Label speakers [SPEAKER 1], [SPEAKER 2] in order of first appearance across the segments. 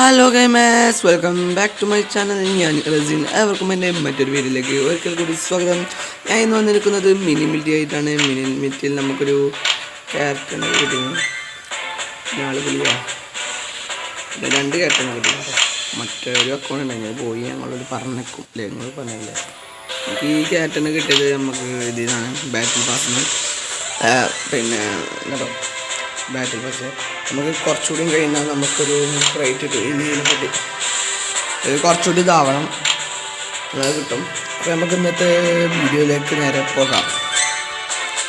[SPEAKER 1] Hello gamers welcome back to my channel ഞാൻ റസിൻ. അവർക്കും എന്റെ മറ്റൊരു വീഡിയോയിലേക്ക് ഒരിക്കൽ കൂടി സ്വാഗതം. ഞാൻ ഇന്ന് വന്നിരിക്കുന്നത് മിനി മിറ്റി ആയിട്ടാണ്. മിനി മിറ്റിയിൽ നമുക്കൊരു ക്യാരക്ടറിനെ കിട്ടുന്നത് നാളെ വിളിയാ രണ്ട് ക്യാരക്ടറിനെ കിട്ടും കേട്ടോ മറ്റൊരു അക്കൗണ്ട് ഉണ്ടെങ്കിൽ പോയി ഞങ്ങളോട് പറഞ്ഞേക്കും. അല്ലേ നിങ്ങൾ പറഞ്ഞില്ലേ? ഈ ക്യാരക്ടറിന് കിട്ടിയത് നമുക്ക് ഇതിൽ നിന്നാണ് ബാറ്റിൽ പാസ്സിന് പിന്നെ കേട്ടോ ബാറ്റിൽ പക്ഷേ നമുക്ക് കുറച്ചുകൂടി കഴിഞ്ഞാൽ നമുക്കൊരു റേറ്റ് കിട്ടും. ഈ പറ്റി കുറച്ചുകൂടി ഇതാവണം. അത് കിട്ടും. അപ്പോൾ നമുക്ക് ഇന്നത്തെ വീഡിയോയിലേക്ക് നേരെ പോകാം.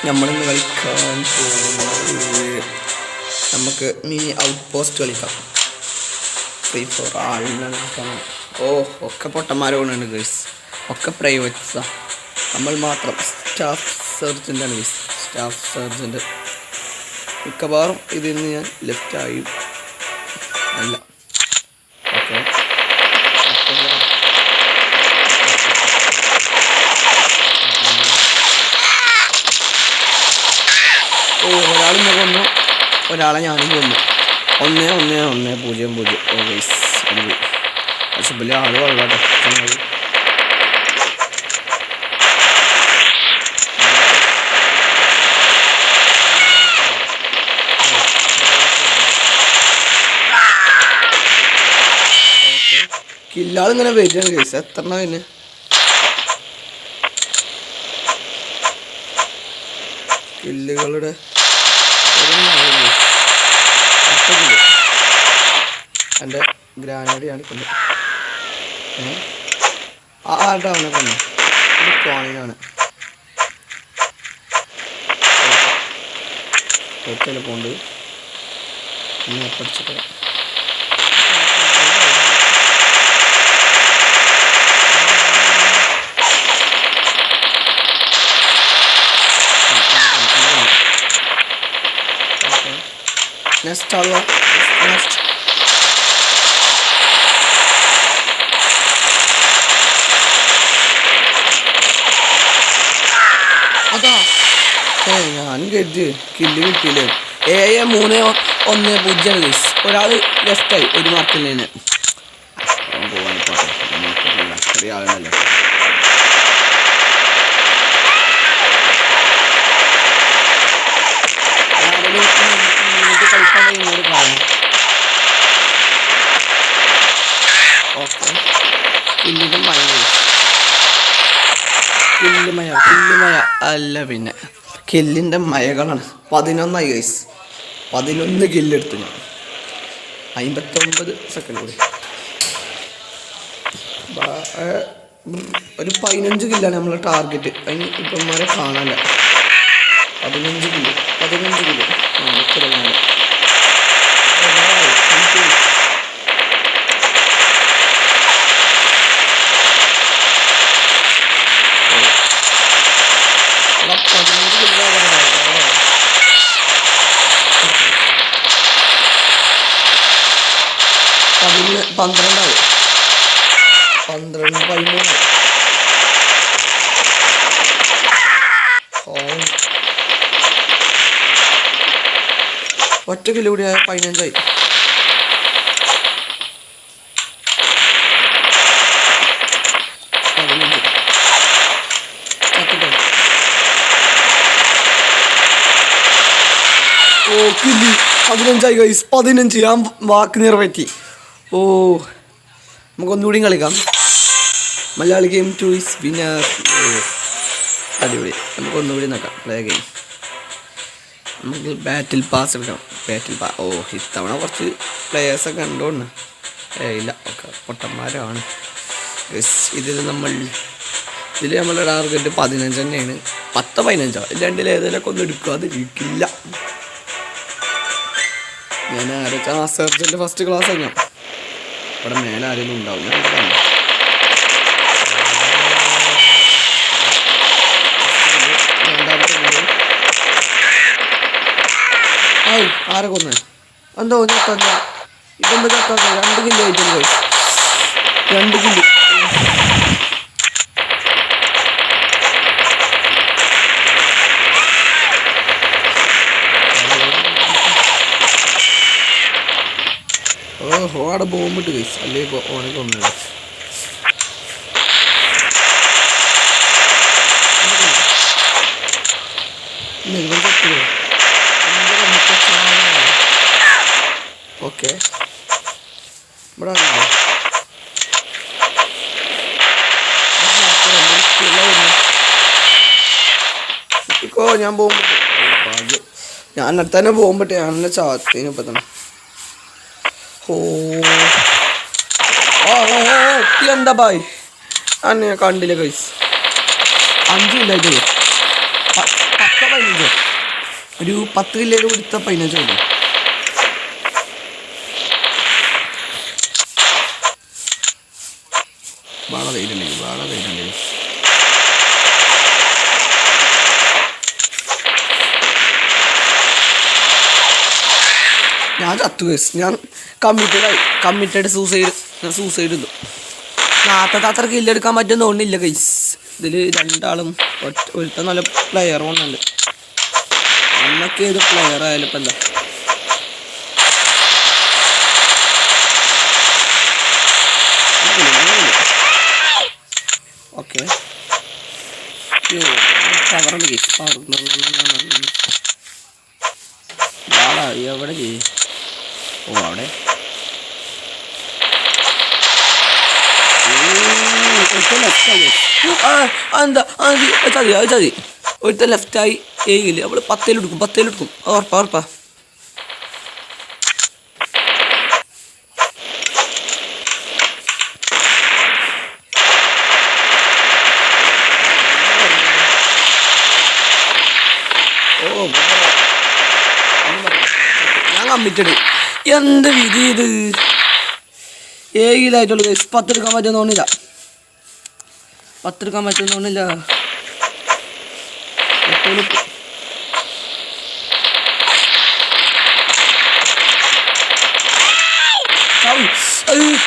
[SPEAKER 1] നമ്മളിന്ന് കളിക്കാൻ പോകുന്നത് നമുക്ക് മിനി ഔട്ട് പോസ്റ്റ് കളിക്കാം ഫ്രീ ഫോർ ആളിനാണ് ഓ ഒക്കെ പൊട്ടന്മാരോണുണ്ട് ഗേഴ്സ് ഒക്കെ പ്രൈവറ്റ്സാണ് നമ്മൾ മാത്രം സ്റ്റാഫ് സെർജന്റാണ് ആണ് സ്റ്റാഫ് സർജന്റ് മിക്കവാറും ഇതിൽ നിന്ന് ഞാൻ ലെഫ്റ്റ് ആയി. അല്ല. ഓ ഒരാളിനെ കൊന്നു ഒരാളെ ഞാനും കൊന്നു. ഒന്ന് ഒന്ന് ഒന്ന് പൂജ്യം പൂജ്യം. ഓ ഗൈസ് അത് പോയി പക്ഷെ ആൾ കൊള്ളാട്ടോ കില്ലാളിങ്ങനെ വരികയാണ് കേസ്. എത്ര പിന്നെ കില്ലുകളുടെ എന്റെ ഗ്രാനേഡ് കാണിക്കുന്നു ആ അവനെ ഇത് കോണിനാണ് ഒറ്റ പോണ്ട് പിന്നെ പഠിച്ചിട്ട് Next Allah. Next. അതാ ഏ ഞാൻ കരുതി കില്ല് കിട്ടിയില്ലേ ഏഴ് മൂന്ന് ഒന്ന് പൂജ്യം ഗൈസ് ഒരാൾ ലെഫ്റ്റായി ഒരു മാർക്കിൽ നിന്ന് പോകാൻ പോട്ടെ നമുക്കറിയില്ല. ചെറിയ ആളുണ്ടല്ലോ ആരെങ്കിലും നിങ്ങൾക്ക് കളിക്കാൻ എന്നോട് പറയണം ഓക്കെ കില്ലിന്റെ മഴ കില്ലുമയ മഴ അല്ല പിന്നെ. കില്ലിന്റെ മയകളാണ്. പതിനൊന്നായി ഗൈസ് പതിനൊന്ന് കില്ലെടുത്തു ഞാൻ. അമ്പത്തൊമ്പത് സെക്കൻഡ് കൂടി. ഒരു പതിനഞ്ച് കില്ലാണ് നമ്മളെ ടാർഗറ്റ് അതിന് ഇപ്പന്മാരെ കാണാനില്ല. പതിനഞ്ച് കിലോ പതിനഞ്ച് കിലോ ആ എത്ര വേണം പതിനഞ്ച് കിലോ പതിന് പന്ത്രണ്ടാവും. പന്ത്രണ്ട് പതിമൂന്ന്. ഒറ്റ കിലോ കൂടി പതിനഞ്ചായി? ഓ കില്ലി പതിനഞ്ചായി ഗൈസ് പതിനഞ്ച്. ഞാൻ വാക്ക് നിറവേറ്റി. ഓ നമുക്കൊന്നുകൂടി കളിക്കാം. Malayali game two is winner അടിപൊളി. നമുക്കൊന്നുകൂടി നോക്കാം. പ്ലേ ഗെയിം നമുക്ക് ബാറ്റിൽ പാസ് എടുക്കണം. ബാറ്റിൽ പാ ഓ ഇത്തവണ കുറച്ച് പ്ലെയേഴ്സൊക്കെ ഉണ്ടോന്ന് ഏ ഇല്ല ഒക്കെ പൊട്ടന്മാരാണ്. ഇതിൽ നമ്മൾ ഇതിൽ നമ്മളെ ടാർഗറ്റ് പതിനഞ്ച് തന്നെയാണ്. പത്ത് പതിനഞ്ചോ? രണ്ടിൽ ഏതെങ്കിലുമൊക്കെ ഒന്ന് എടുക്കാതിരിക്കില്ല ഞാൻ ആരൊക്കെ ആ സർജന്റെ ഫസ്റ്റ് ക്ലാസ് ഞാൻ ഇവിടെ മേലെ ആരെങ്കിലും ഉണ്ടാവും ഞാൻ ആയി ആരെ കൊന്ന്? എന്തോ ചത്തല്ല ഇതെന്താ രണ്ട് കിലോ ആയിട്ടുണ്ട്. രണ്ട് കിലോ. അവിടെ ബോംബിട്ട് കഴിച്ചു അല്ലേ ഇപ്പോൾ കൊന്നു ഓക്കെ. ഇവിടെ? ഞാൻ പോകുമ്പോ ഭാഗ്യം ഞാൻ തന്നെ പോകുമ്പോട്ടെ ഞാൻ ചാത്തിന് ഇപ്പൊ ഓ ഓ ഓ, ഓ, ഓ, എന്താ ബായ് അന്നെ കണ്ടില്ല കൈസ് അഞ്ച് ഒരു പത്ത് കില്ലേര് കൊടുത്ത പതിനഞ്ചോ ഉള്ളൂ വാള തൈരുണ്ടെങ്കിൽ വാള തൈരുണ്ടെങ്കിൽ ഞാൻ ചത്തു കേസ് ഞാൻ കമ്മിറ്റഡ് ആയി. കമ്മിറ്റഡ് സൂസൈഡ് ഞാൻ സൂസൈഡ് ഉണ്ട് നാത്തത്തെ അത്ര കില്ലെടുക്കാൻ പറ്റുന്ന ഒന്നില്ല കൈസ് ഇതിൽ രണ്ടാളും ഒറ്റ ഒരുത്ത നല്ല പ്ലെയർ ഒന്നുണ്ട് അന്നൊക്കെ ഏത് പ്ലെയർ ആയാലും ഇപ്പം എന്താ? ഓക്കെ കേസ് എവിടെ ചെയ് ഓ അവിടെ. എന്താ ചതി അത് ചതി. ഒരുത്ത ലെഫ്റ്റായി ഏകില്ല അവൾ പത്തേലെടുക്കും പത്തേലെടുക്കും. ഉറപ്പാ ഉറപ്പാ. ഞാൻ കമ്മിറ്റഡ് എന്ത് വിധി ഇത്? ഏകിലായിട്ടുള്ളൂ guys. പത്തെടുക്കാൻ പറ്റുന്ന തോന്നില്ല പത്തെടുക്കാൻ പറ്റുന്ന തോന്നില്ല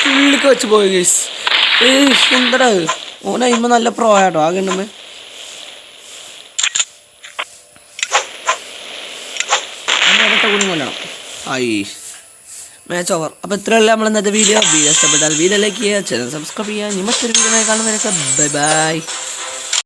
[SPEAKER 1] തുള്ളിക്ക് വെച്ച് പോയി ഗൈസ് ഏ സുന്ദര ഓന ഇമ്മ നല്ല പ്രോ ആട്ടോ ഉണ്ടമ്മേ ഒരൊറ്റ കൂടി കൊല്ലണം. ആയി മാച്ച് ഓവർ അപ്പോൾ ഇത്രയല്ല നമ്മൾ ഇന്നത്തെ വീഡിയോ വീഡിയോ ഇഷ്ടപ്പെട്ടാൽ വീഡിയോ ലൈക്ക് ചെയ്യുക. ചാനൽ സബ്സ്ക്രൈബ് ചെയ്യുക. ഇനി മറ്റൊരു വീഡിയോ കാണുന്നവരൊക്കെ. Bye bye